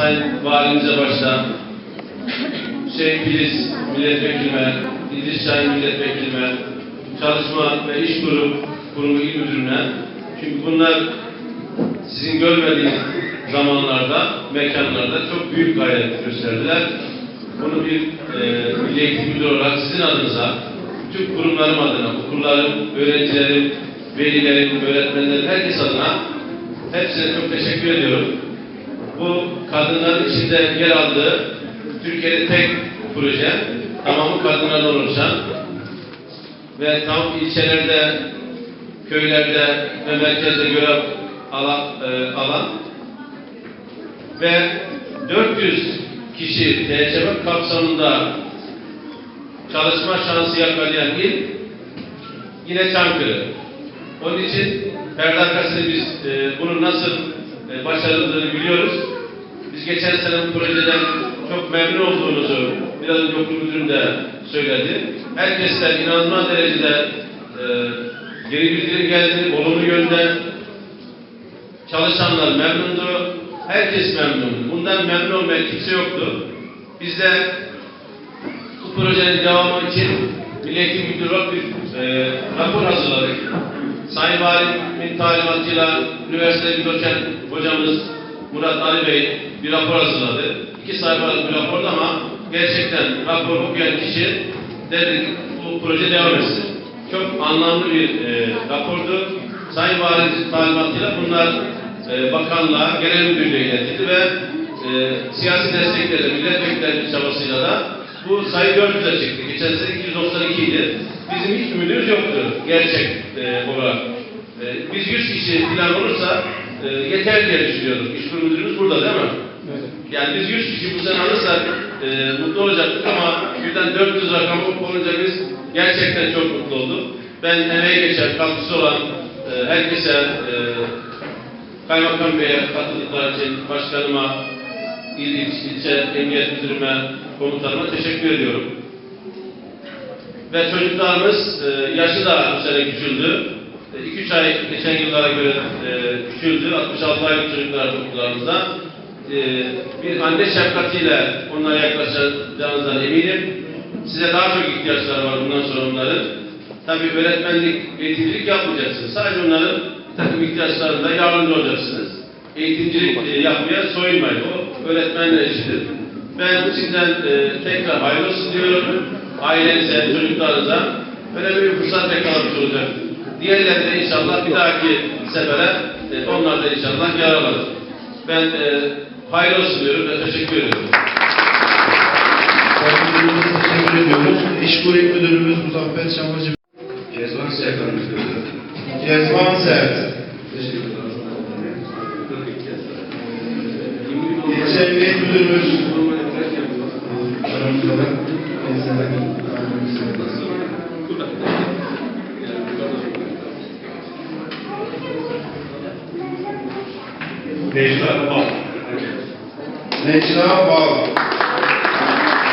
Sayın Valimize başta, Hüseyin Filiz Milletvekilime, İdris Şahin Milletvekilime, Çalışma ve İş Kurum, Kurumu İl Müdürüne, çünkü bunlar sizin görmediğiniz zamanlarda, mekanlarda çok büyük gayret gösterdiler. Bunu bir e, Milli Eğitim olarak sizin adınıza, tüm kurumlarım adına, okullarım, öğrencilerim, velilerim, öğretmenlerim, herkes adına hepsine çok teşekkür ediyorum. Bu kadınların içinde yer aldığı Türkiye'de tek proje, tamamı kadınlardan oluşan ve tam ilçelerde, köylerde ve merkezde görev alan, e, alan ve 400 kişi TCB kapsamında çalışma şansı yakalayan il yine Çankırı. Onun için arkasında biz e, bunun nasıl e, başarıldığını biliyoruz. Geçen sene bu projeden çok memnun olduğumuzu biraz önce okul müdürüm de söyledi. Herkesten inanılmaz derecede e, geri bildirim geldi, olumlu yönde. Çalışanlar memnundu, herkes memnundu. Bundan memnun olmayan kimse yoktu. Biz de bu projenin devamı için Milli Eğitim Müdürü bir e, rapor hazırladık. Sayın Valimin talimatıyla üniversite bir doçent hocamız Murat Ali Bey bir rapor hazırladı. İki sayfalık bir rapordu ama gerçekten rapor okuyan kişi dedi bu proje devam etsin. Çok anlamlı bir e, rapordu. Sayın Valim talimatıyla bunlar e, bakanlığa, genel müdürlüğe iletildi ve e, siyasi desteklerle, milletvekillerinin çabasıyla da bu sayı 400'e çıktı. Geçen sene 292 idi. Bizim hiç ümidimiz yoktu gerçek e, olarak. E, biz 100 kişi falan olursa e, yeter diye düşünüyorduk. İş kurum müdürümüz burada değil mi? Yani biz 100 kişi bu sene alırsak e, mutlu olacaktık ama birden 400 rakamı olunca biz gerçekten çok mutlu olduk. Ben emeği geçen, katkısı olan e, herkese e, Kaymakam Bey'e katıldıkları için başkanıma, il, il, ilçe emniyet müdürüme, komutanıma teşekkür ediyorum. Ve çocuklarımız e, yaşı da bu sene küçüldü. 2-3 ay geçen yıllara göre e, küçüldü. 66 aylık çocuklar okullarımızda. E, bir anne şefkatiyle onlara yaklaşacağınızdan eminim. Size daha çok ihtiyaçları var bundan sonra onların. Tabii öğretmenlik, eğitimcilik yapmayacaksınız. Sadece onların takım ihtiyaçlarında yardımcı olacaksınız. Eğitimcilik e, yapmaya soyunmayın. O öğretmenler işidir. Ben içinden e, tekrar hayırlı olsun diyorum. Ailenize, çocuklarınıza önemli bir fırsat yakalamış olacak. Diğerleri de inşallah bir dahaki sefere e, onlar da inşallah yararlanır. Ben e, hayırlı olsun diyorum ve teşekkür ediyorum. Teşekkür ediyoruz. İş Kurum Müdürümüz Muzaffer Çamurcu. Kezban Serkan Müdürü. Kezban Sert. İlçe Emniyet Deixa na bola. Deixa na bola.